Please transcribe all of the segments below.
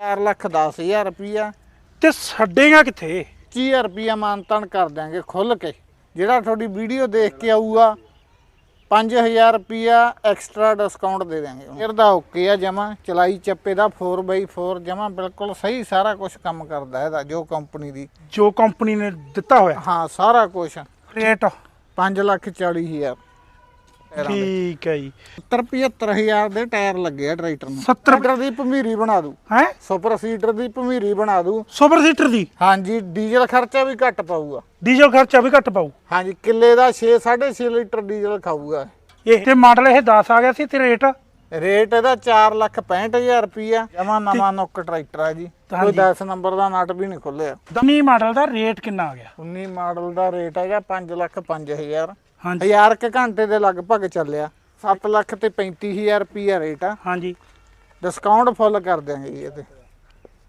4 ਲੱਖ 10000 ਰੁਪਿਆ ਤੇ ਛੱਡੇਗਾ ਕਿੱਥੇ? 20000 ਰੁਪਿਆ ਮਾਨਤਨ ਕਰ ਦਿਆਂਗੇ ਖੁੱਲ ਕੇ। ਜਿਹੜਾ ਤੁਹਾਡੀ ਵੀਡੀਓ ਦੇਖ ਕੇ ਆਊਗਾ 5000 ਰੁਪਿਆ ਐਕਸਟਰਾ ਡਿਸਕਾਊਂਟ ਦੇ ਦਿਆਂਗੇ। ਇਹਦਾ ਓਕੇ ਆ ਜਮਾ ਚਲਾਈ ਚੱਪੇ ਦਾ 4x4 ਜਮਾ ਬਿਲਕੁਲ ਸਹੀ ਸਾਰਾ ਕੁਝ ਕੰਮ ਕਰਦਾ ਇਹਦਾ ਜੋ ਕੰਪਨੀ ਦੀ। ਜੋ ਕੰਪਨੀ ਨੇ ਦਿੱਤਾ ਹੋਇਆ। ਹਾਂ ਸਾਰਾ ਕੁਝ ਰੇਟ 5 ਲੱਖ 40000 ਠੀਕ ਹੈ ਜੀ। 75000 ਦੇ ਟਾਇਰ ਲੱਗੇ ਆ ਟਰੈਕਟਰ ਨੂੰ। 70 ਟਰੈਕਟਰ ਦੀ ਭਮੀਰੀ ਬਣਾ ਦੂ ਹੈ? ਸੁਪਰ ਸੀਡਰ ਦੀ ਭਮੀਰੀ ਬਣਾ ਦੂ ਸੁਪਰ ਸੀਟਰ ਦੀ? ਹਾਂਜੀ ਡੀਜ਼ਲ ਖਰਚਾ ਵੀ ਘੱਟ ਪਊਗਾ। ਡੀਜ਼ਲ ਖਰਚਾ ਵੀ ਘੱਟ ਪਾਊ। ਹਾਂਜੀ ਕਿੱਲੇ ਦਾ 6 6.5 ਲੀਟਰ ਡੀਜ਼ਲ ਖਾਊਗਾ। ਇਹ ਤੇ ਮਾਡਲ ਇਹ 10 ਆ ਗਿਆ ਸੀ ਤੇ ਰੇਟ? ਰੇਟ ਇਹਦਾ 4 ਲੱਖ 65000 ਰੁਪਿਆ ਜਮਾ ਨਵਾਂ ਨੁੱਕ ਟਰੈਕਟਰ ਆ ਜੀ। ਕੋਈ ਹਾਂਜੀ। 10 ਨੰਬਰ ਦਾ ਨਟ ਵੀ ਨਹੀਂ ਖੁੱਲਿਆ ਦਮੀ ਮਾਡਲ ਦਾ ਰੇਟ ਕਿੰਨਾ ਆ ਗਿਆ? 19 ਮਾਡਲ ਦਾ ਰੇਟ ਹੈਗਾ 5 ਲੱਖ 5000 ਹਾਂਜੀ। ਹਜ਼ਾਰ ਕੁ ਘੰਟੇ ਦੇ ਲਗਭਗ ਚੱਲਿਆ। 7 ਲੱਖ ਤੇ 35000 ਰੁਪਿਆ ਰੇਟ ਆ। ਹਾਂਜੀ। ਡਿਸਕਾਊਂਟ ਫੁੱਲ ਕਰ ਦਿਆਂਗੇ ਜੀ ਇਹਦੇ।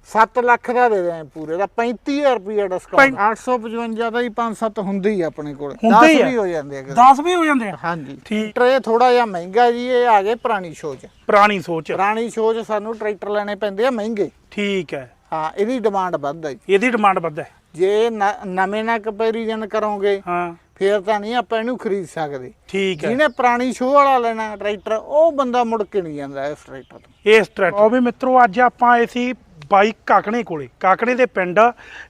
7 ਲੱਖ ਦਾ ਦੇ ਦਿਆਂਗੇ ਪੂਰੇ। ਦਾ 35000 ਰੁਪਿਆ ਡਿਸਕਾਊਂਟ 855 ਦਾ ਹੀ 5-7 ਹੁੰਦੇ ਹੀ ਆਪਣੇ ਕੋਲ। ਹੁੰਦੇ 10 ਹੀ ਆ। ਵੀ ਹੋ ਜਾਂਦੇ ਆ ਕਦੇ। 10 ਵੀ ਹੋ ਜਾਂਦੇ ਆ? ਹਾਂਜੀ। ਠੀਕ। ਇਹ ਥੋੜਾ ਜਿਹਾ ਮਹਿੰਗਾ ਜੀ ਇਹ ਆ ਗਏ ਪੁਰਾਣੀ ਸੋਚ। ਪੁਰਾਣੀ ਸੋਚ। ਪੁਰਾਣੀ ਸੋਚ ਸਾਨੂੰ ਟਰੈਕਟਰ ਲੈਣੇ ਪੈਂਦੇ ਆ ਮਹਿੰਗੇ। ਠੀਕ ਹੈ। ਹਾਂ ਇਹਦੀ ਡਿਮਾਂਡ ਵੱਧ ਹੈ ਇਹਦੀ ਡਿਮਾਂਡ ਵੱਧ ਹੈ। ਜੇ ਨਵੇਂ ਨਾਲ ਕੰਪੈਰੀਜ਼ਨ ਕਰੋਗੇ ਹਾਂ। ਫੇਰ ਤਾਂ ਨਹੀਂ ਆਪਾਂ ਇਹਨੂੰ ਖਰੀਦ ਸਕਦੇ। ਠੀਕ ਹੈ। ਜਿਹਨੇ ਪੁਰਾਣੀ ਸ਼ੋਅ ਵਾਲਾ ਲੈਣਾ ਟਰੈਕਟਰ ਉਹ ਬੰਦਾ ਮੁੜ ਕੇ ਨਹੀਂ ਜਾਂਦਾ ਇਸ ਟਰੈਕਟਰ ਤੋਂ। ਇਸ ਟਰੈਕਟਰ ਉਹ ਵੀ ਮਿੱਤਰੋ ਅੱਜ ਆਪਾਂ ਆਏ ਸੀ ਬਾਈ ਕਾਕਣੇ ਕੋਲੇ। ਕਾਕਣੇ ਦੇ ਪਿੰਡ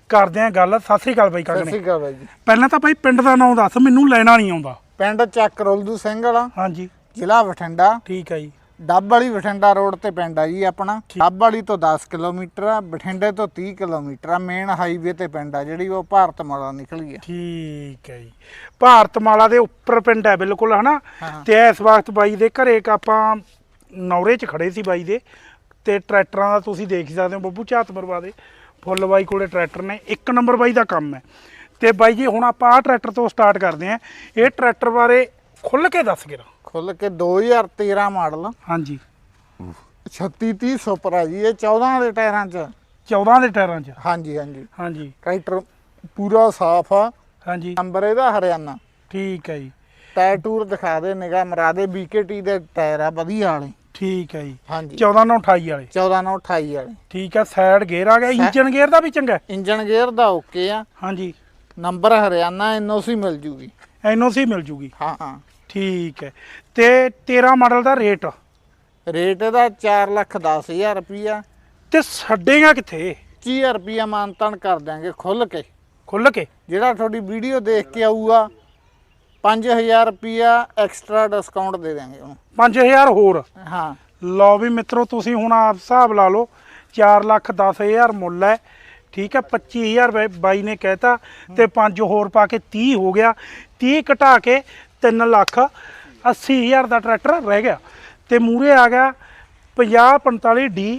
ਕਰਦੇ ਆ ਗੱਲ। ਸਤਿ ਸ੍ਰੀ ਅਕਾਲ ਬਾਈ ਸਤਿ ਕਾਕਣੇ। ਸ਼੍ਰੀ ਅਕਾਲ ਬਾਈ ਜੀ। ਪਹਿਲਾਂ ਤਾਂ ਬਾਈ ਪਿੰਡ ਦਾ ਨਾਮ ਦੱਸ ਮੈਨੂੰ ਲੈਣਾ ਨਹੀਂ ਆਉਂਦਾ। ਪਿੰਡ ਚੱਕ ਰੁਲਦੂ ਸਿੰਘ ਵਾਲਾ ਹਾਂਜੀ। ਜ਼ਿਲ੍ਹਾ ਬਠਿੰਡਾ। ਠੀਕ ਹੈ ਜੀ। ਡੱਬ ਵਾਲੀ ਬਠਿੰਡਾ ਰੋਡ ਤੇ ਪਿੰਡ ਆ ਜੀ ਆਪਣਾ। ਡੱਬ ਵਾਲੀ ਤੋਂ 10 ਕਿਲੋਮੀਟਰ ਆ ਬਠਿੰਡੇ ਤੋਂ 30 ਕਿਲੋਮੀਟਰ ਆ ਮੇਨ ਹਾਈਵੇ ਤੇ ਪਿੰਡ ਆ ਜਿਹੜੀ ਉਹ ਭਾਰਤ ਮਾਲਾ ਨਿਕਲੀ ਆ। ਠੀਕ ਹੈ ਜੀ। ਭਾਰਤਮਾਲਾ ਦੇ ਉੱਪਰ ਪਿੰਡ ਹੈ ਬਿਲਕੁਲ ਹਨਾ। ਤੇ ਇਸ ਵਕਤ ਬਾਈ ਦੇ ਘਰੇ ਇੱਕ ਆਪਾਂ ਨੌਰੇ 'ਚ ਖੜੇ ਸੀ ਬਾਈ ਦੇ ਤੇ ਟਰੈਕਟਰਾਂ ਦਾ ਤੁਸੀਂ ਦੇਖ ਸਕਦੇ ਹੋ ਬੱਬੂ ਝਾਤ ਮਰਵਾ ਦੇ। ਫੁੱਲ ਬਾਈ ਕੋਲੇ ਟਰੈਕਟਰ ਨੇ ਇੱਕ ਨੰਬਰ ਬਾਈ ਦਾ ਕੰਮ ਹੈ। ਤੇ ਬਾਈ ਜੀ ਹੁਣ ਆਪਾਂ ਆਹ ਟਰੈਕਟਰ ਤੋਂ ਸਟਾਰਟ ਕਰਦੇ ਆਂ ਇਹ ਟਰੈਕਟਰ ਬਾਰੇ ਖੁੱਲ ਕੇ ਦੱਸ ਗਿਰਾ ਖੁੱਲ ਕੇ 2013 ਮਾਡਲ। ਹਾਂਜੀ। 3630 ਸੁਪਰ ਆ ਜੀ ਇਹ 14 ਦੇ ਟਾਇਰਾਂ 'ਚ। 14 ਦੇ ਟਾਇਰਾਂ 'ਚ? ਹਾਂਜੀ ਹਾਂਜੀ। ਹਾਂਜੀ। ਟਰੈਕਟਰ ਪੂਰਾ ਸਾਫ਼ ਆ। ਹਾਂਜੀ। ਨੰਬਰ ਇਹਦਾ ਹਰਿਆਣਾ। ਠੀਕ ਹੈ ਜੀ। ਟਾਇਰ ਟੂਰ ਦਿਖਾ ਦੇ ਨਿਗਾਹ ਮਰਾ ਦੇ BKT ਦੇ ਟਾਇਰ ਆ ਵਧੀਆ ਵਾਲੇ। ਠੀਕ ਹੈ ਜੀ। ਹਾਂਜੀ। 14 ਨੂੰ 28 ਵਾਲੇ। 14 ਨਾਲ 28 ਵਾਲੇ। ਠੀਕ ਹੈ ਸਾਈਡ ਗੇਅਰ ਆ ਗਿਆ ਇੰਜਨ ਗੇਅਰ ਦਾ ਵੀ ਚੰਗਾ। ਇੰਜਨ ਗੇਅਰ ਦਾ ਓਕੇ ਆ। ਹਾਂਜੀ। ਨੰਬਰ ਹਰਿਆਣਾ ਐਨਓਸੀ ਮਿਲ ਜੂਗੀ। ਐਨਓਸੀ ਮਿਲ ਜੂਗੀ। ਹਾਂ ਹਾਂ। ਠੀਕ ਹੈ। ਤੇ 13 ਮਾਡਲ ਦਾ ਰੇਟ? ਰੇਟ ਇਹਦਾ 4 ਲੱਖ 10000 ਰੁਪਿਆ ਤੇ ਛੱਡੇਗਾ ਕਿੱਥੇ? 20000 ਰੁਪਿਆ ਮਾਨਤਨ ਕਰ ਦਿਆਂਗੇ ਖੁੱਲ ਕੇ। ਖੁੱਲ ਕੇ? ਜਿਹੜਾ ਤੁਹਾਡੀ ਵੀਡੀਓ ਦੇਖ ਕੇ ਆਊਗਾ 5000 ਰੁਪਿਆ ਐਕਸਟਰਾ ਡਿਸਕਾਊਂਟ ਦੇ ਦਿਆਂਗੇ ਉਹਨੂੰ। 5000 ਹੋਰ? ਹਾਂ। ਲਓ ਵੀ ਮਿੱਤਰੋ ਤੁਸੀਂ ਹੁਣ ਆਪ ਹਿਸਾਬ ਲਾ ਲਓ 4 ਲੱਖ 10000 ਮੁੱਲ ਹੈ। ਠੀਕ ਹੈ 25000 ਬਾਈ- ਬਾਈ ਨੇ ਕਹਿਤਾ ਤੇ 5 ਹੋਰ ਪਾ ਕੇ 30 ਹੋ ਗਿਆ। 30 ਘਟਾ ਕੇ 3 ਲੱਖ 80000 ਦਾ ਟਰੈਕਟਰ ਰਹਿ ਗਿਆ ਤੇ ਮੂਰੇ ਆ ਗਿਆ 50 45 ਡੀ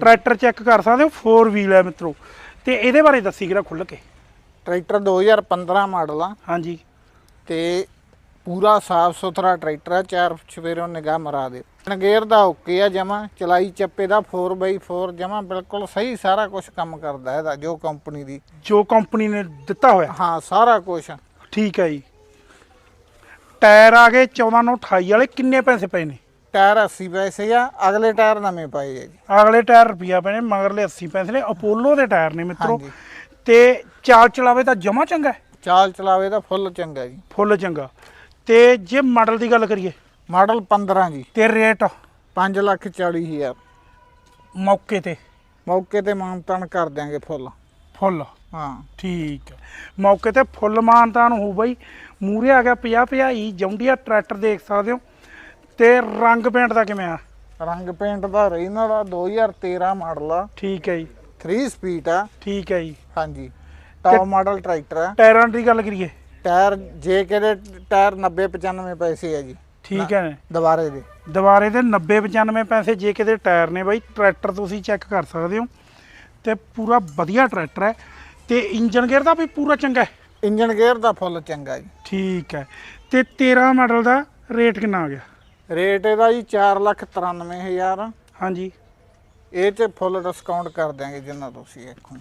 ਟਰੈਕਟਰ ਚੈੱਕ ਕਰ ਸਕਦੇ ਹੋ 4 ਵੀਲ ਹੈ ਮਿੱਤਰੋ। ਤੇ ਇਹਦੇ ਬਾਰੇ ਦੱਸੀ ਕਿਰਾ ਖੁੱਲ ਕੇ। ਟਰੈਕਟਰ 2015 ਮਾਡਲ ਆ। ਹਾਂਜੀ। ਤੇ ਪੂਰਾ ਸਾਫ਼ ਸੁਥਰਾ ਟਰੈਕਟਰ ਆ ਚਾਰ ਸਵੇਰੋਂ ਨਿਗਾਹ ਮਰਾ ਦੇ ਗੇਅਰ ਦਾ ਓਕੇ ਆ ਜਮਾ ਚਲਾਈ ਚੱਪੇ ਦਾ 4x4 ਜਮਾ ਬਿਲਕੁਲ ਸਹੀ ਸਾਰਾ ਕੁਝ ਕੰਮ ਕਰਦਾ ਇਹਦਾ ਜੋ ਕੰਪਨੀ ਦੀ। ਜੋ ਕੰਪਨੀ ਨੇ ਦਿੱਤਾ ਹੋਇਆ। ਹਾਂ ਸਾਰਾ ਕੁਝ ਠੀਕ ਹੈ ਜੀ। ਟਾਇਰ ਆ ਗਏ 14 ਨੂੰ 28 ਵਾਲੇ ਕਿੰਨੇ ਪੈਸੇ ਪਏ ਨੇ? ਟਾਇਰ 80 ਪੈਸੇ ਆ ਅਗਲੇ ਟਾਇਰ ਨਵੇਂ ਪਾਏ ਆ ਜੀ। ਅਗਲੇ ਟਾਇਰ ਰੁਪਿਆ ਪਏ ਨੇ ਮਗਰਲੇ 80 ਪੈਸੇ ਨੇ ਅਪੋਲੋ ਦੇ ਟਾਇਰ ਨੇ ਮਿੱਤਰੋ। ਹਾਂਜੀ। ਤੇ ਚਾਲ ਚਲਾਵੇ ਤਾਂ ਜਮਾ ਚੰਗਾ ਹੈ, ਚਾਲ ਚਲਾਵੇ ਦਾ ਫੁੱਲ ਚੰਗਾ ਜੀ। ਫੁੱਲ ਚੰਗਾ। ਤੇ ਜੇ ਮਾਡਲ ਦੀ ਗੱਲ ਕਰੀਏ? ਮਾਡਲ 15 ਜੀ। ਤੇ ਰੇਟ? 5 ਲੱਖ 40 ਹਜ਼ਾਰ। ਮੌਕੇ ਤੇ। ਮੌਕੇ ਤੇ ਮਾਨਤਨ ਕਰ ਦਿਆਂਗੇ ਫੁੱਲ। ਫੁੱਲ। ਹਾਂ। ਠੀਕ ਹੈ। ਮੌਕੇ ਤੇ ਫੁੱਲ ਮਾਨਤਾਨ ਹੋ ਬਈ। ਮੂਰੇ ਆ ਗਿਆ 50 50 ਜੌਂਡੀਆ ਟਰੈਕਟਰ ਦੇਖ ਸਕਦੇ ਹੋ। ਤੇ ਰੰਗ ਪੇਂਟ ਦਾ ਕਿਵੇਂ ਆ? ਰੰਗ ਪੇਂਟ ਦਾ ਰੀਨਰ ਆ 2013 ਮਾਡਲ ਆ। ਠੀਕ ਹੈ ਜੀ। 3 ਸਪੀਡ ਆ। ਠੀਕ ਹੈ ਜੀ। ਹਾਂਜੀ। ਟੌਪ ਮਾਡਲ ਟਰੈਕਟਰ ਆ। ਟਾਇਰਾਂ ਦੀ ਗੱਲ ਕਰੀਏ। ਟਾਇਰ ਜੇ ਕਿਹਦੇ ਟਾਇਰ 90 95 ਪੈਸੇ ਆ ਜੀ। ਠੀਕ ਹੈ। ਦੁਬਾਰੇ ਦੇ। ਦੁਬਾਰੇ ਦੇ 90 95 ਪੈਸੇ ਜੇ ਕਿਤੇ ਟਾਇਰ ਨੇ ਬਾਈ। ਟਰੈਕਟਰ ਤੁਸੀਂ ਚੈੱਕ ਕਰ ਸਕਦੇ ਹੋ। ਤੇ ਪੂਰਾ ਵਧੀਆ ਟਰੈਕਟਰ ਹੈ। ਤੇ ਇੰਜਨ ਗੇਅਰ ਦਾ ਵੀ ਪੂਰਾ ਚੰਗਾ ਹੈ? ਇੰਜਨ ਗੇਅਰ ਦਾ ਫੁੱਲ ਚੰਗਾ ਜੀ। ਠੀਕ ਹੈ। ਤੇ 13 ਮਾਡਲ ਦਾ ਰੇਟ ਕਿੰਨਾ ਆ ਗਿਆ? ਰੇਟ ਇਹਦਾ ਜੀ 4 ਲੱਖ 93 ਹਜ਼ਾਰ। ਹਾਂਜੀ। ਇਹ ਤੇ ਫੁੱਲ ਡਿਸਕਾਊਂਟ ਕਰ ਦਿਆਂਗੇ ਜਿੰਨਾ ਤੁਸੀਂ ਆਖੋ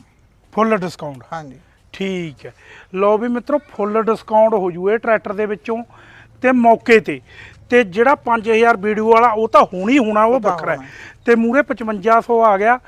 ਫੁੱਲ ਡਿਸਕਾਊਂਟ ਹਾਂਜੀ। ਠੀਕ ਹੈ। ਲਓ ਵੀ ਮਿੱਤਰੋ ਫੁੱਲ ਡਿਸਕਾਊਂਟ ਹੋ ਜੂ ਇਹ ਟਰੈਕਟਰ ਦੇ ਵਿੱਚੋਂ ਤੇ ਮੌਕੇ ਤੇ। ਤੇ ਜਿਹੜਾ 5000 ਵੀਡੀਓ ਵਾਲਾ ਉਹ ਤਾਂ ਹੋਣੀ ਹੋਣਾ ਉਹ ਵੱਖਰਾ ਹੈ। ਤੇ ਮੂਰੇ 5500 ਆ ਗਿਆ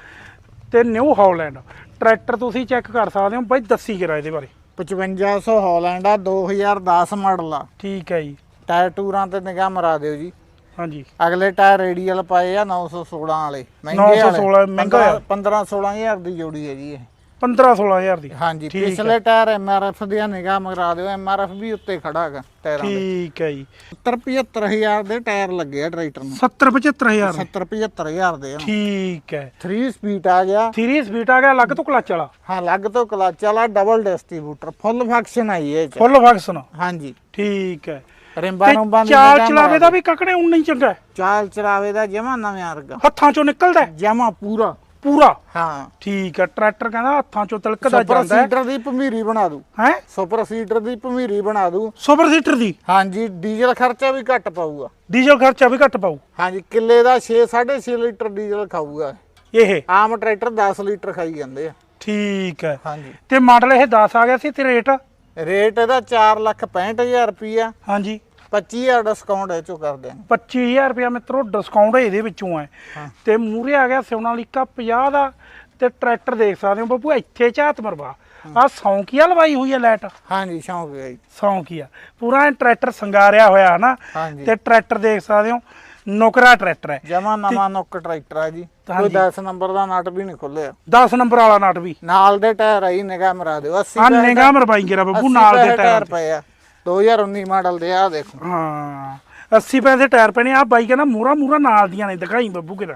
ਤੇ ਨਿਊ ਹਾਲੈਂਡ। ਟਰੈਕਟਰ ਤੁਸੀਂ ਚੈੱਕ ਕਰ ਸਕਦੇ ਹੋ ਬਾਈ ਦੱਸੀ ਕਿਰਾ ਇਹਦੇ ਬਾਰੇ। 5500 ਹਾਲੈਂਡ ਆ 2010 ਮਾਡਲ ਆ। ਠੀਕ ਹੈ ਜੀ। ਟਾਇਰ ਟੂਰਾਂ ਤੇ ਨਿਗਾਹ ਮਰਾ ਦਿਓ ਜੀ। ਹਾਂਜੀ। ਅਗਲੇ ਟਾਇਰ ਰੇਡੀਅਲ ਪਾਏ ਆ 916 ਵਾਲੇ ਮਹਿੰਗੇ 916 ਮਹਿੰਗਾ ਆ। 15 16000 ਦੀ ਜੋੜੀ ਹੈ ਜੀ ਇਹ। 15 16000 ਦੀ। ਹਾਂਜੀ ਠੀਕ। ਪਿਛਲੇ ਟਾਇਰ ਐਮਆਰਐਫ ਦੀਆਂ ਨਿਗਾਹ ਮਰਾ ਦਿਓ ਐਮਆਰਐਫ ਵੀ ਉੱਤੇ ਖੜਾ ਹੈਗਾ ਟਾਇਰਾਂ ਦੇ। ਠੀਕ ਹੈ ਜੀ। 70 75000 ਦੇ ਟਾਇਰ ਲੱਗੇ ਆ ਟਰੈਕਟਰ ਨੂੰ। 70 75000 70 75000 ਦੇ ਆ। ਠੀਕ ਹੈ। 3 ਸਪੀਡ ਆ ਗਿਆ। 3 ਸਪੀਡ ਆ ਗਿਆ ਲੱਗ ਤੋਂ ਕਲਚ ਵਾਲਾ। ਹਾਂ ਲੱਗ ਤੋਂ ਕਲਚ ਵਾਲਾ ਡਬਲ ਡਿਸਟ੍ਰੀਬਿਊਟਰ ਫੁੱਲ ਫੰਕਸ਼ਨ ਆਈ ਇਹ ਚ। ਫੁੱਲ ਫੰਕਸ਼ਨ ਹਾਂਜੀ। ਠੀਕ ਹੈ। ਰਿੰਬਾਂ ਤੇ ਰੁੰਬਾਂ ਦੀ ਚਾਲ ਨਿਗਾਹ ਚਲਾਵੇ ਮਰਾ। ਦਾ ਵੀ ਕੱਕੜੇ ਉਨਾ ਹੀ ਚੰਗਾ। ਹੈ। ਚਾਲ ਚਲਾਵੇ ਦਾ ਜਮਾ ਨਵੇਂ ਵਰਗਾ। ਹੱਥਾਂ ਚੋਂ ਨਿਕਲਦਾ। ਹੈ, ਜਮਾ ਪੂਰਾ। ਪੂਰਾ। ਹਾਂ। ਠੀਕ ਹੈ ਟਰੈਕਟਰ ਕਹਿੰਦਾ ਹੱਥਾਂ ਚੋਂ ਤਿਲਕਦਾ ਸੁਪਰ ਜਾਂਦਾ ਹੈ। ਸੀਡਰ ਦੀ ਭਮੀਰੀ ਬਣਾ ਦੂ ਹੈ? ਸੁਪਰ ਸੀਡਰ ਦੀ ਭਮੀਰੀ ਬਣਾ ਦੂ ਸੁਪਰ ਸੀਟਰ ਦੀ? ਹਾਂਜੀ ਡੀਜ਼ਲ ਖਰਚਾ ਵੀ ਘੱਟ ਪਊਗਾ। ਡੀਜ਼ਲ ਖਰਚਾ ਵੀ ਘੱਟ ਪਾਊ? ਹਾਂਜੀ ਕਿੱਲੇ ਦਾ 6 6.5 ਲੀਟਰ ਡੀਜ਼ਲ ਖਾਊਗਾ। ਇਹ? ਆਮ ਟਰੈਕਟਰ 10 ਲੀਟਰ ਖਾਈ ਜਾਂਦੇ ਆ। ਠੀਕ ਹੈ। ਹਾਂਜੀ। ਤੇ ਮਾਡਲ ਇਹ 10 ਆ ਗਿਆ ਸੀ ਤੇ ਰੇਟ? ਰੇਟ ਇਹਦਾ 4 ਲੱਖ 65000 ਰੁਪਈਆ। ਹਾਂਜੀ। 25000 ਡਿਸਕਾਊਂਟ ਇਹ ਚੋਂ ਕਰ ਦਿਆਂਗੇ 25000 ਰੁਪਇਆ ਮਿੱਤਰੋ ਡਿਸਕਾਊਂਟ ਇਹਦੇ ਵਿੱਚੋਂ ਹੈ। ਹਾਂ। ਤੇ ਮੂਰੇ ਆ ਗਿਆ ਸੋਨਾਲੀਕਾ 50 ਦਾ ਤੇ ਟਰੈਕਟਰ ਦੇਖ ਸਕਦੇ ਹੋ ਬੱਬੂ ਇੱਥੇ ਝਾਤ ਮਰਵਾ। ਆ ਸੌਂਕੀਆ ਲਵਾਈ ਹੋਈ ਹੈ ਲਾਈਟ। ਹਾਂਜੀ ਸ਼ੌਂਕ ਹੈ ਜੀ। ਸੌਂਕੀਆ। ਪੂਰਾ ਐਂ ਟਰੈਕਟਰ ਸੰਗਾਰਿਆ ਹੋਇਆ ਨਾ ਹਾਂਜੀ। ਤੇ ਟਰੈਕਟਰ ਦੇਖ ਸਕਦੇ ਹੋ ਨੁਕਰਾ ਟਰੈਕਟਰ ਹੈ। ਜਮਾ ਨਵਾਂ ਨੁੱਕ ਟਰੈਕਟਰ ਆ ਜੀ। ਕੋਈ ਹਾਂਜੀ। 10 ਨੰਬਰ ਦਾ ਨਟ ਵੀ ਨਹੀਂ ਖੁੱਲਿਆ। 10 ਨੰਬਰ ਵਾਲਾ ਨਟ ਵੀ। ਨਾਲ ਦੇ ਟਾਇਰ ਆਈ ਨਿਗਾਹ ਮਰਾ ਦਿਓ। 80 ਆ ਨਿਗਾਹ ਮਰਵਾਈ ਗਿਆ ਬੱਬੂ 80 ਨਾਲ ਦੇ ਟਾਇਰ ਪਏ ਆ। 2019 ਮਾਡਲ ਦੇ ਆ ਦੇਖੋ। ਹਾਂ 80 ਪੈਸੇ ਟਾਇਰ ਪੈਣੇ ਆ ਬਾਈ ਕਹਿੰਦਾ ਮੂਰਾ ਮੂਰਾ ਨਾਲ ਦੀਆਂ ਨੇ ਦਿਖਾਈ ਬੱਬੂ ਕਿਰਾ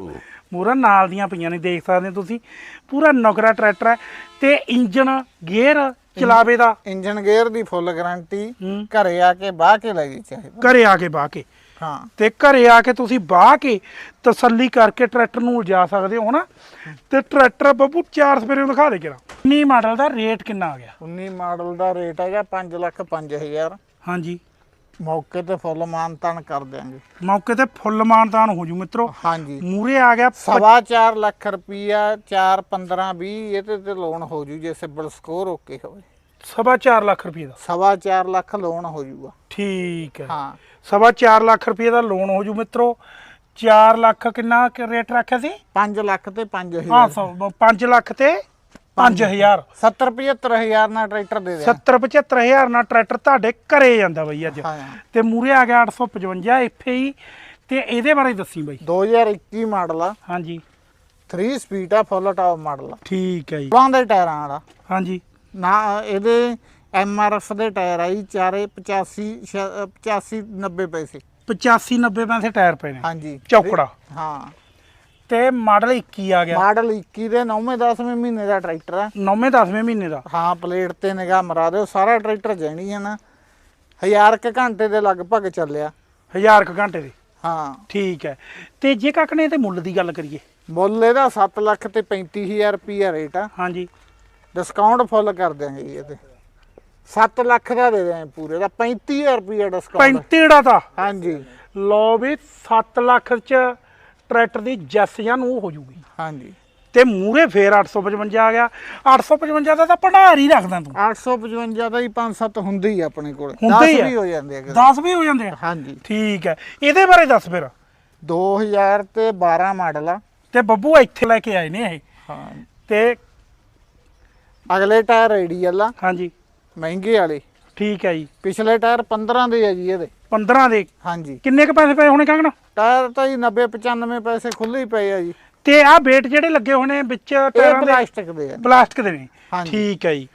ਮੂਰਾ ਨਾਲ ਦੀਆਂ ਪਈਆਂ ਨੇ ਦੇਖ ਸਕਦੇ ਤੁਸੀਂ। ਪੂਰਾ ਨੁਕਰਾ ਟਰੈਕਟਰ ਹੈ ਤੇ ਇੰਜਨ ਗੇਅਰ ਚਲਾਵੇ ਦਾ। ਇੰਜਨ ਗੇਅਰ ਦੀ ਫੁੱਲ ਗਾਰੰਟੀ। ਘਰੇ ਆ ਕੇ ਬਾਹ ਕੇ ਲੈ ਗਈ ਚਾਹੀਦਾ। ਘਰੇ ਆ ਕੇ ਬਾਹ ਕੇ। ਹਾਂ। ਤੇ ਘਰੇ ਆ ਕੇ ਤੁਸੀਂ ਬਾਹ ਕੇ ਤਸੱਲੀ ਕਰਕੇ ਟਰੈਕਟਰ ਨੂੰ ਲਿਜਾ ਸਕਦੇ ਹੋ ਨਾ ਤੇ ਟਰੈਕਟਰ ਬੱਬੂ ਚਾਰ ਸਪੇਰੇ ਦਿਖਾ ਦੇ ਕਿਰਾ 19 ਮਾਡਲ ਦਾ ਰੇਟ ਕਿੰਨਾ ਆ ਗਿਆ? 19 ਮਾਡਲ ਦਾ ਰੇਟ ਹੈਗਾ 5 ਲੱਖ 5000 ਹਾਂਜੀ। ਮੌਕੇ ਤੇ ਫੁੱਲ ਮਾਨਤਾਨ ਕਰ ਦਿਆਂਗੇ। ਮੌਕੇ ਤੇ ਫੁੱਲ ਮਾਨਤਾਨ ਹੋ ਜੂ ਮਿੱਤਰੋ। ਹਾਂਜੀ। ਮੂਰੇ ਆ ਗਿਆ ਸਵਾ 4 ਲੱਖ ਰੁਪਈਆ 4 15 20 ਇਹਦੇ ਤੇ ਲੋਨ ਹੋ ਜੂ ਜੇ ਸਿਬਲ ਸਕੋਰ ਓਕੇ ਹੋਵੇ। ਸਵਾ 4 ਲੱਖ ਰੁਪਏ ਦਾ। ਸਵਾ 4 ਲੱਖ ਲੋਨ ਹੋ ਜੂਗਾ। ਠੀਕ ਹੈ। ਹਾਂ। ਸਵਾ 4 ਲੱਖ ਰੁਪਏ ਦਾ ਲੋਨ ਹੋ ਜੂ ਮਿੱਤਰੋ। 4 ਲੱਖ ਕਿੰਨਾ ਰੇਟ ਰੱਖਿਆ ਸੀ? 5 ਲੱਖ ਤੇ 5000 ਹਾਂ 5 ਲੱਖ ਤੇ 5000 70 75000 ਨਾਲ ਟਰੈਕਟਰ ਦੇ ਦੇ 70 75000 ਨਾਲ ਟਰੈਕਟਰ ਤੁਹਾਡੇ ਘਰੇ ਜਾਂਦਾ ਬਈ ਅੱਜ। ਤੇ ਮੂਰੇ ਆ ਗਿਆ 855 ਐਫਏ ਤੇ ਇਹਦੇ ਬਾਰੇ ਦੱਸੀ ਬਈ। 2021 ਮਾਡਲ ਆ। ਹਾਂਜੀ। 3 ਸਪੀਡ ਆ ਫੁੱਲ ਟਾਪ ਮਾਡਲ ਆ। ਠੀਕ ਹੈ ਜੀ। ਪੁਰਾਂ ਦੇ ਟਾਇਰਾਂ ਵਾਲਾ। ਹਾਂਜੀ। ਨਾ ਇਹਦੇ ਐਮਆਰਐਫ ਦੇ ਟਾਇਰ ਆਈ ਚਾਰੇ 85 ਛ- 85 90 ਪੈਸੇ। 85 90 ਪੈਸੇ ਟਾਇਰ ਪਏ ਨੇ। ਹਾਂਜੀ। ਚੌਕੜਾ। ਹਾਂ। ਤੇ ਮਾਡਲ 21 ਆ ਗਿਆ। ਮਾਡਲ 21 ਦੇ 9ਵੇਂ 10ਵੇਂ ਮਹੀਨੇ ਦਾ ਟਰੈਕਟਰ ਆ। 9ਵੇਂ 10ਵੇਂ ਮਹੀਨੇ ਦਾ। ਹਾਂ ਪਲੇਟ ਤੇ ਨਿਗਾਹ ਮਰਾ ਦਿਓ। ਸਾਰਾ ਟਰੈਕਟਰ ਜੈਣੀ ਆ ਨਾ। ਹਜ਼ਾਰ ਕੁ ਘੰਟੇ ਦੇ ਲਗਭਗ ਚੱਲਿਆ। 1000 ਕੁ ਘੰਟੇ ਦੇ। ਹਾਂ। ਠੀਕ ਹੈ। ਤੇ ਜੇ ਕਾਕਣੇ ਤੇ ਮੁੱਲ ਦੀ ਗੱਲ ਕਰੀਏ। ਮੁੱਲ ਇਹਦਾ 7 ਲੱਖ ਤੇ 35000 ਰੁਪਈਆ ਰੇਟ ਆ। ਹਾਂਜੀ। ਡਿਸਕਾਊਂਟ ਫੁੱਲ ਕਰ ਦਿਆਂਗੇ ਜੀ ਇਹਦੇ। 7 ਲੱਖ ਦਾ ਦੇ ਦਿਆਂਗੇ ਪੂਰੇ ਦਾ 35000 ਰੁਪਈਆ ਡਿਸਕਾਊਂਟ 35 ਦਾ ਤਾਂ। ਹਾਂਜੀ। ਲਓ ਵੀ 7 ਲੱਖ ਚ ਟਰੈਕਟਰ ਦੀ ਜੈਸ ਜਾਂ ਨੂੰ ਹੋ ਜੂਗੀ। ਹਾਂਜੀ। ਤੇ ਮੂਰੇ ਫੇਰ 855 ਆ ਗਿਆ। 855 ਦਾ ਤਾਂ ਭੰਡਾਰ ਹੀ ਰੱਖਦਾ ਤੂੰ। 855 ਦਾ ਹੀ 5-7 ਹੁੰਦੇ ਹੀ ਆਪਣੇ ਕੋਲ। ਹੁੰਦੇ 10 ਹੀ ਆ। ਵੀ ਹੋ ਜਾਂਦੇ ਆ ਕਿਤੇ। 10 ਵੀ ਹੋ ਜਾਂਦੇ ਆ। ਹਾਂਜੀ। ਠੀਕ ਹੈ। ਇਹਦੇ ਬਾਰੇ ਦੱਸ ਫਿਰ। 2000 ਤੇ 12 ਮਾਡਲ ਆ। ਤੇ ਬੱਬੂ ਇੱਥੇ ਲੈ ਕੇ ਆਏ ਨੇ ਇਹ। ਹਾਂ। ਤੇ ਅਗਲੇ ਟਾਇਰ ਰੇਡੀਅਲ ਆ। ਹਾਂਜੀ। ਮਹਿੰਗੇ ਵਾਲੇ। ਠੀਕ ਹੈ ਜੀ। ਪਿਛਲੇ ਟਾਇਰ 15 ਦੇ ਆ ਜੀ ਇਹਦੇ। 15 ਦੇ? ਹਾਂਜੀ। ਕਿੰਨੇ ਕ ਪੈਸੇ ਪਏ ਹੋਣੇ ਕਾਂਗਣਾ? ਟਾਇਰ ਤਾਂ ਜੀ 90 95 ਪੈਸੇ ਖੁੱਲੇ ਹੀ ਪਏ ਆ ਜੀ। ਤੇ ਆਹ ਵੇਟ ਜਿਹੜੇ ਲੱਗੇ ਹੋਣੇ ਵਿੱਚ ਟਾਇਰਾਂ ਦੇ? ਪਲਾਸਟਿਕ ਦੇ ਆ। ਪਲਾਸਟਿਕ ਦੇ ਨੇ। ਹਾਂਜੀ। ਠੀਕ ਹੈ ਜੀ।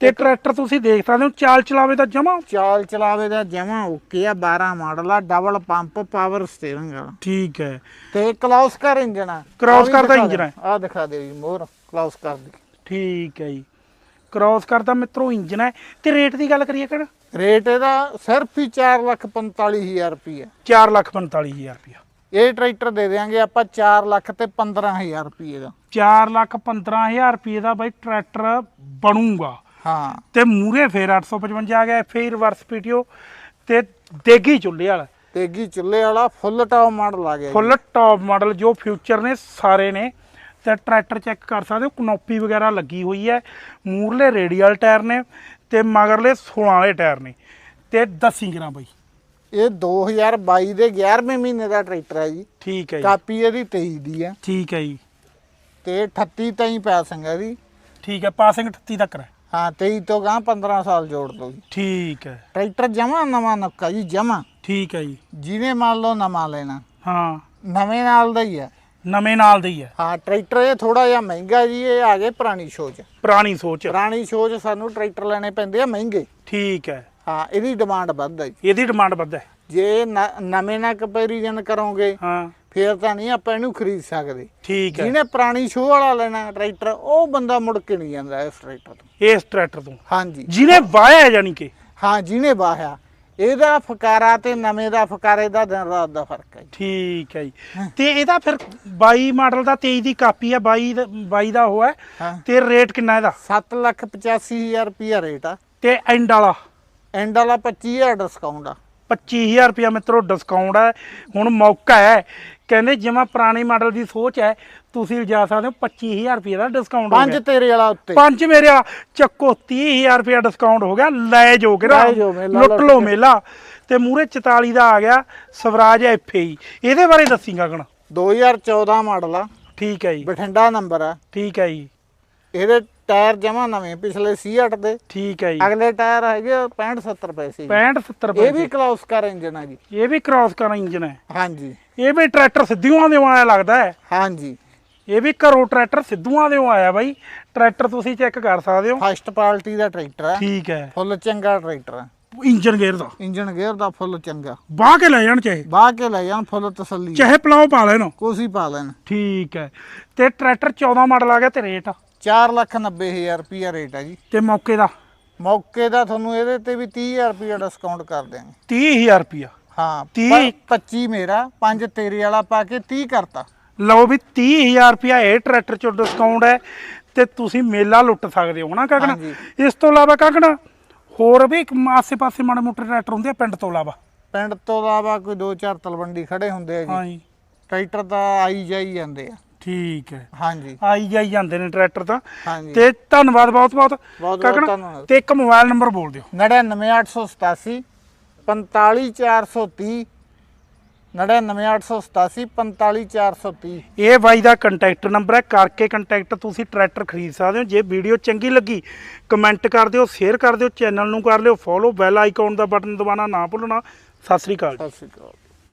ਤੇ ਟਰੈਕਟਰ ਤੁਸੀਂ ਦੇਖ ਸਕਦੇ ਹੋ ਚਾਲ ਚਲਾਵੇ ਦਾ ਜਮਾ? ਚਾਲ ਚਲਾਵੇ ਦਾ ਜਮਾ ਓਕੇ ਆ 12 ਮਾਡਲ ਆ ਡਬਲ ਪੰਪ ਪਾਵਰ ਸਟੀਅਰਿੰਗ ਵਾਲਾ। ਠੀਕ ਹੈ। ਤੇ ਕਲਾਉਸਕਰ ਇੰਜਨ ਆ। ਕਲਾਉਸਕਰ ਦਾ। ਇੰਜਨ ਆ। ਆ ਦਿਖਾ ਦਿਓ ਜੀ ਮੋਹਰ ਕਲਾਉਸਕਰ ਦੀ। ਠੀਕ ਹੈ ਜੀ। ਕ੍ਰਾਸ ਕਰਦਾ ਮਿੱਤਰੋ ਇੰਜਨ ਹੈ। ਤੇ ਰੇਟ ਦੀ ਗੱਲ ਕਰੀਏ ਕਿਹੜਾ ਰੇਟ ਇਹਦਾ ਸਿਰਫ ਹੀ 445000 ਰੁਪਏ 4 ਲੱਖ 45000 ਰੁਪਇਆ ਇਹ ਟਰੈਕਟਰ ਦੇ ਦੇਾਂਗੇ ਆਪਾਂ 4 ਲੱਖ ਤੇ 15000 ਰੁਪਏ ਦਾ। 4 ਲੱਖ 15000 ਰੁਪਏ ਦਾ ਬਾਈ ਟਰੈਕਟਰ ਬਣੂਗਾ। ਹਾਂ। ਤੇ ਮੂਰੇ ਫੇਰ 855 ਆ ਗਿਆ ਫੇਰ ਰਿਵਰਸ ਪੀਟੀਓ। ਤੇ ਦੇਗੀ ਚੁੱਲ੍ਹੇ ਵਾਲਾ। ਤੇਗੀ ਚੁੱਲ੍ਹੇ ਵਾਲਾ ਫੁੱਲ ਟਾਪ ਮਾਡਲ ਆ ਗਿਆ। ਫੁੱਲ ਟੌਪ ਮਾਡਲ ਜੋ ਫਿਊਚਰ ਨੇ ਸਾਰੇ ਨੇ। ਤੇ ਟਰੈਕਟਰ ਚੈੱਕ ਕਰ ਸਕਦੇ ਹੋ ਕਨੋਪੀ ਵਗੈਰਾ ਲੱਗੀ ਹੋਈ ਹੈ। ਮੂਰਲੇ ਰੇਡੀਅਲ ਟਾਇਰ ਨੇ ਤੇ ਮਗਰਲੇ 16 ਵਾਲੇ ਟਾਇਰ ਨੇ। ਤੇ ਦੱਸੀ ਗਰਾਂ ਬਾਈ। ਇਹ 2022 ਦੇ 11ਵੇਂ ਮਹੀਨੇ ਦਾ ਟਰੈਕਟਰ ਹੈ ਜੀ। ਠੀਕ ਹੈ ਜੀ। ਕਾਪੀ ਇਹਦੀ 23 ਦੀ ਹੈ। ਠੀਕ ਹੈ ਜੀ। ਤੇ 38 ਤਾਈਂ ਪੈਸਿੰਗ ਹੈ ਦੀ ਠੀਕ ਹੈ ਪਾਸਿੰਗ 38 ਤੱਕ ਹੈ। ਹਾਂ 23 ਤੋਂ ਗਾਂ 15 ਸਾਲ ਜੋੜ ਦੋ ਜੀ। ਠੀਕ ਹੈ। ਟਰੈਕਟਰ ਜਮਾ ਨਵਾਂ ਨੱਕਾ ਜੀ ਜਮਾ। ਠੀਕ ਹੈ ਜੀ। ਜਿਹਨੇ ਮੰਨ ਲਓ ਨਵਾਂ ਲੈਣਾ। ਹਾਂ। ਨਵੇਂ ਨਾਲ ਦਾ ਹੀ ਹੈ। ਨਵੇਂ ਨਾਲ ਦੇ ਹੀ। ਹੈ ਟਰੈਕਟਰ ਇਹ ਥੋੜਾ ਜਿਹਾ ਮਹਿੰਗਾ ਜੀ ਇਹ ਆ ਗਏ ਪੁਰਾਣੀ ਸੋਚ। ਪੁਰਾਣੀ ਸੋਚ। ਪੁਰਾਣੀ ਸੋਚ ਸਾਨੂੰ ਟਰੈਕਟਰ ਲੈਣੇ ਪੈਂਦੇ ਆ ਮਹਿੰਗੇ। ਠੀਕ ਹੈ। ਹਾਂ ਇਹਦੀ ਡਿਮਾਂਡ ਵੱਧ ਹੈ ਇਹਦੀ ਡਿਮਾਂਡ ਵੱਧ ਹੈ। ਜੇ ਨਵੇਂ ਨਾਲ ਕੰਪੈਰੀਜ਼ਨ ਕਰੋਗੇ ਹਾਂ। ਫੇਰ ਤਾਂ ਨਹੀਂ ਆਪਾਂ ਇਹਨੂੰ ਖਰੀਦ ਸਕਦੇ। ਠੀਕ ਹੈ। ਜਿਹਨੇ ਪੁਰਾਣੀ ਸ਼ੋਅ ਵਾਲਾ ਲੈਣਾ ਟਰੈਕਟਰ ਉਹ ਬੰਦਾ ਮੁੜ ਕੇ ਨਹੀਂ ਜਾਂਦਾ ਇਸ ਟਰੈਕਟਰ ਤੋਂ। ਇਸ ਟਰੈਕਟਰ ਤੋਂ। ਹਾਂਜੀ। ਜਿਹਨੇ ਵਾਹਿਆ ਜਾਨੀ ਕਿ। ਹਾਂ ਜਿਹਨੇ ਬਾਹਿਆ ਇਹਦਾ ਫਕਾਰਾ ਤੇ ਨਵੇਂ ਦਾ ਫਕਾਰੇ ਦਾ ਦਿਨ ਰਾਤ ਦਾ ਫ਼ਰਕ ਹੈ ਜੀ। ਠੀਕ ਹੈ ਜੀ। ਤੇ ਇਹਦਾ ਫਿਰ 22 ਮਾਡਲ ਦਾ 23 ਦੀ ਕਾਪੀ ਹੈ 22 ਦਾ 22 ਦਾ ਉਹ ਹੈ ਹਾਂ। ਤੇ ਰੇਟ ਕਿੰਨਾ ਇਹਦਾ? 7 ਲੱਖ 85000 ਰੁਪਿਆ ਰੇਟ ਆ। ਤੇ ਐਂਡ ਵਾਲਾ? ਐਂਡ ਵਾਲਾ 25000 ਡਿਸਕਾਊਂਟ ਆ। 25000 ਰੁਪਇਆ ਮਿੱਤਰੋ ਡਿਸਕਾਊਂਟ ਹੈ ਹੁਣ ਮੌਕਾ ਹੈ। ਕਹਿੰਦੇ ਜਿਵੇਂ ਪੁਰਾਣੇ ਮਾਡਲ ਦੀ ਸੋਚ ਹੈ ਤੁਸੀਂ ਜਾ ਸਕਦੇ ਹੋ 25000 ਰੁਪਏ ਦਾ ਡਿਸਕਾਊਂਟ ਹੋ ਪੰਜ ਗਿਆ। ਤੇਰੇ ਵਾਲਾ ਉੱਤੇ। ਪੰਜ ਮੇਰਿਆ ਚੱਕੋ 30000 ਰੁਪਇਆ ਡਿਸਕਾਊਂਟ ਹੋ ਗਿਆ ਲੈ ਜੋ ਕਿ ਲੈ ਜਾਓ ਮੇਲਾ, ਲੁੱਟ ਲੁੱਟ ਲੋ ਕੇ। ਮੇਲਾ। ਤੇ ਮੂਰੇ 44 ਦਾ ਆ ਗਿਆ ਸਵਰਾਜ ਐਫਏ ਇਹਦੇ ਬਾਰੇ ਦੱਸੀਗਾ ਗਣ 2014 ਮਾਡਲ ਆ। ਠੀਕ ਹੈ ਜੀ। ਬਠਿੰਡਾ ਨੰਬਰ ਆ। ਠੀਕ ਹੈ ਜੀ। ਇਹਦੇ ਟਾਇਰ ਜਮਾ ਨਵੇਂ ਪਿਛਲੇ 68 ਦੇ। ਠੀਕ ਹੈ ਜੀ। ਅਗਲੇ ਟਾਇਰ ਹੈਗੇ 65 70 ਪੈਸੇ 65 70 ਰੁਪਏ ਇਹ ਵੀ ਕਲੌਸਕਰ ਇੰਜਨ ਆ ਜੀ। ਇਹ ਵੀ ਕ੍ਰਾਸ ਕਰ ਇੰਜਨ ਹੈ। ਹਾਂਜੀ। ਇਹ ਵੀ ਟਰੈਕਟਰ ਸਿੱਧੂਆਂ ਦੇ ਆਇਆ ਲੱਗਦਾ ਹੈ। ਹਾਂਜੀ। ਇਹ ਵੀ ਘਰੋਂ ਟਰੈਕਟਰ ਸਿੱਧੂਆਂ ਦੇ ਆਇਆ ਬਾਈ। ਟਰੈਕਟਰ ਤੁਸੀਂ ਚੈੱਕ ਕਰ ਸਕਦੇ ਹੋ। ਫਸਟ ਪਾਰਟੀ ਦਾ ਟਰੈਕਟਰ ਆ ਠੀਕ ਹੈ। ਫੁੱਲ ਚੰਗਾ ਟਰੈਕਟਰ ਆ ਇੰਜਨ ਗੇਅਰ ਦਾ। ਇੰਜਨ ਗੇਅਰ ਦਾ ਫੁੱਲ ਚੰਗਾ। ਬਾਹ ਕੇ ਲੈ ਜਾਣ ਚਾਹੇ। ਬਾਹ ਕੇ ਲੈ ਜਾਣ ਫੁੱਲ ਤਸੱਲੀ ਚਾਹੇ ਪਲਾਓ ਪਾ ਲੈਣ। ਕੋਸੀ ਪਾ ਲੈਣ। ਠੀਕ ਹੈ। ਤੇ ਟਰੈਕਟਰ 14 ਮਾਡਲ ਆ ਗਿਆ ਤੇ ਰੇਟ 490000 ਰੁਪਿਆ ਰੇਟ ਆ ਜੀ। ਤੇ ਮੌਕੇ ਦਾ? ਮੌਕੇ ਦਾ ਤੁਹਾਨੂੰ ਇਹਦੇ ਤੇ ਵੀ 30000 ਰੁਪਿਆ ਡਿਸਕਾਊਂਟ ਕਰ ਦਿਆਂਗੇ। 30000 ਰੁਪਇਆ ਹਾਂ ਤੀਹ? ਪ- 25 ਮੇਰਾ 5 ਤੇਰੇ ਵਾਲਾ ਪਾ ਕੇ 30 ਕਰਤਾ। ਲਓ ਵੀ 30000 ਰੁਪਇਆ ਇਹ ਟਰੈਕਟਰ ਚੋਂ ਡਿਸਕਾਊਂਟ ਹੈ ਤੇ ਤੁਸੀਂ ਮੇਲਾ ਲੁੱਟ ਸਕਦੇ ਹੋ ਹਨਾ ਕਾਕਣਾ। ਇਸ ਤੋਂ ਇਲਾਵਾ ਕਾਕਣਾ ਹੋਰ ਵੀ ਇੱਕ ਆਸੇ-ਪਾਸੇ ਮਾੜੇ ਮੋਟੇ ਟਰੈਕਟਰ ਹੁੰਦੇ ਆ ਪਿੰਡ ਤੋਂ ਇਲਾਵਾ। ਪਿੰਡ ਤੋਂ ਇਲਾਵਾ ਕੋਈ 2-4 ਤਲਵੰਡੀ ਖੜੇ ਹੁੰਦੇ ਆ ਜੀ ਹਾਂਜੀ। ਟਰੈਕਟਰ ਤਾਂ ਆਈ ਜਾਈ ਜਾਂਦੇ ਆ। ਠੀਕ ਹੈ। ਹਾਂਜੀ। ਆਈ ਜਾਈ ਜਾਂਦੇ ਨੇ ਟਰੈਕਟਰ ਤਾਂ। ਤੇ ਧੰਨਵਾਦ ਬਹੁਤ ਬਹੁਤ। ਕਾਕਣਾ। ਤੇ ਇੱਕ ਮੋਬਾਈਲ ਨੰਬਰ ਬੋਲ ਦਿਓ। 99887 45430 99887 45430 ਇਹ ਬਾਈ ਦਾ ਕੰਟੈਕਟ ਨੰਬਰ ਹੈ ਕਰਕੇ ਕੰਟੈਕਟ ਤੁਸੀਂ ਟਰੈਕਟਰ ਖਰੀਦ ਸਕਦੇ ਹੋ। ਜੇ ਵੀਡੀਓ ਚੰਗੀ ਲੱਗੀ ਕਮੈਂਟ ਕਰ ਦਿਓ ਸ਼ੇਅਰ ਕਰ ਦਿਓ ਚੈਨਲ ਨੂੰ ਕਰ ਲਿਓ ਫੋਲੋ ਬੈਲ ਆਈਕਨ ਦਾ ਬਟਨ ਦਬਾਉਣਾ ਨਾ ਭੁੱਲਣਾ। ਸਤਿ ਸ੍ਰੀ ਅਕਾਲ ਸਤਿ ਸ਼੍ਰੀ ਅਕਾਲ।